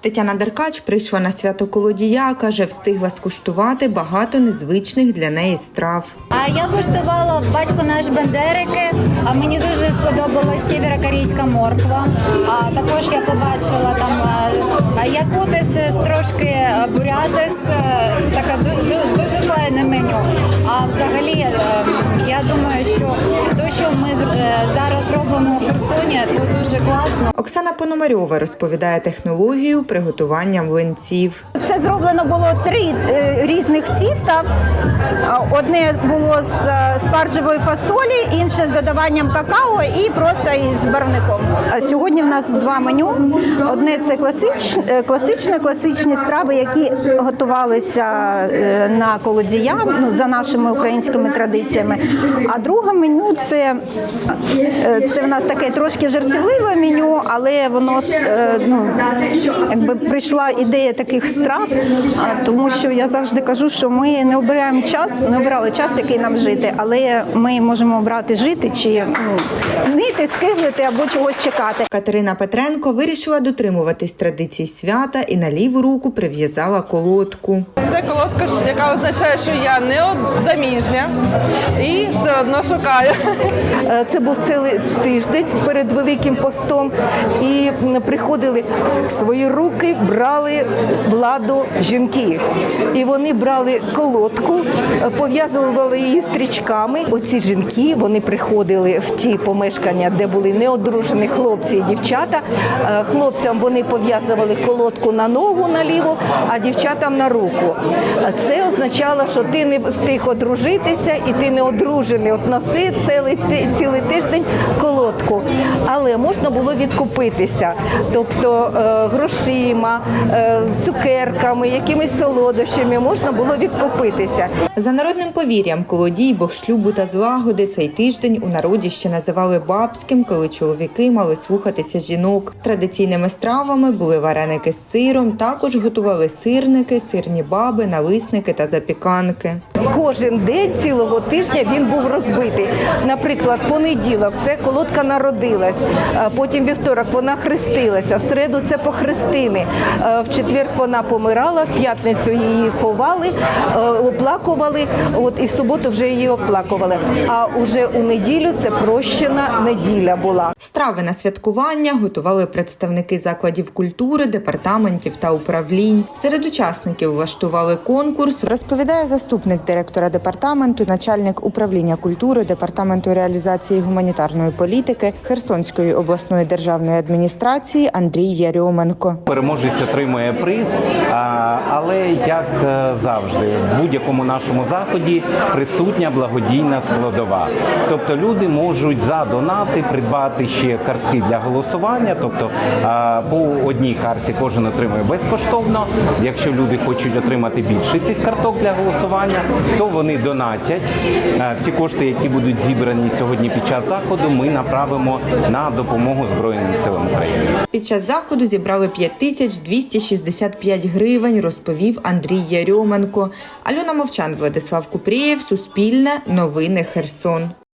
Тетяна Деркач прийшла на свято колодія. каже, встигла скуштувати багато незвичних для неї страв. А я куштувала батько наш бандерики. А мені дуже сподобалась сєвєрокорейська морква. А також я побачила там е, якутис, е, трошки е, бурятис. Таке ду- ду- дуже файне меню. А взагалі, я думаю, що те, що ми зараз робимо у Херсоні, дуже класно. Оксана Пономарьова розповідає технологію приготування млинців. Це зроблено було три е, різних тіста. Одне було з е, спаржевої фасолі, інше з додаванням какао і просто із барвником. А Сьогодні в нас два меню. Одне це класич, е, класичне, класичні страви, які готувалися е, на колодія, ну, за нашими українськими традиціями. А друге меню це, е, це в нас таке трошки жартівливе меню, але воно е, ну, якби прийшла ідея таких страв, тому що я завжди кажу, що ми не обираємо час, не обирали час, який нам жити, але ми можемо обрати жити чи ну, нити, скиглити або чогось чекати. Катерина Петренко вирішила дотримуватись традицій свята і на ліву руку прив'язала колодку. Це колодка, яка означає, що я не од- заміжня і все одно шукаю. Е, Це був цілий тиждень перед Великим постом, і приходили в свої руки, брали владу жінки. І вони брали колодку, пов'язували її стрічками. Оці жінки вони приходили в ті помешкання, де були неодружені хлопці і дівчата. Е, Хлопцям вони пов'язували колодку на ногу наліво, а дівчатам на руку. Це означало, що ти не встиг одружитися і ти не одружений. От носи цілий, цілий тиждень колодку. Але можна було відкупитися, тобто е, грошима, е, цукерками, якимись солодощами можна було відкупитися. За народним повір'ям, колодій, бог шлюбу та злагоди цей тиждень у народі ще називали бабським, коли чоловіки мали слухатися жінок. Традиційними стравами були вареники з сиром, також готували сирники, сирні баби, налисники та запіканки. Кожен день цілого тижня він був розбитий. Наприклад, понеділок це колодка народилась, потім вівторок вона хрестилася, в середу це похрестини, в четвер вона помирала, в п'ятницю її ховали, оплакували, от і в суботу вже її оплакували. А уже у неділю це прощена неділя була. Страви на святкування готували представники закладів культури, департаментів та управлінь. Серед учасників влаштували конкурс. Розповідає заступник директора департаменту, начальник управління культури департаменту реалізації гуманітарної політики Херсонської обласної державної адміністрації Андрій Ярьоменко. Переможець отримує приз, але як е, завжди, в будь-якому нашому заході присутня благодійна складова. Тобто люди можуть за донати придбати ще картки для голосування. Тобто по одній картці кожен отримує безкоштовно. Якщо люди хочуть отримати більше цих карток для голосування, то вони донатять. Е, Всі кошти, які будуть зібрані сьогодні під час заходу, ми направимо на допомогу Збройним силам України. Під час заходу зібрали 5265 гривень, розповів Андрій Ярьоменко. Альона Мовчан, Владислав Купрієв, Суспільне, Новини Херсон.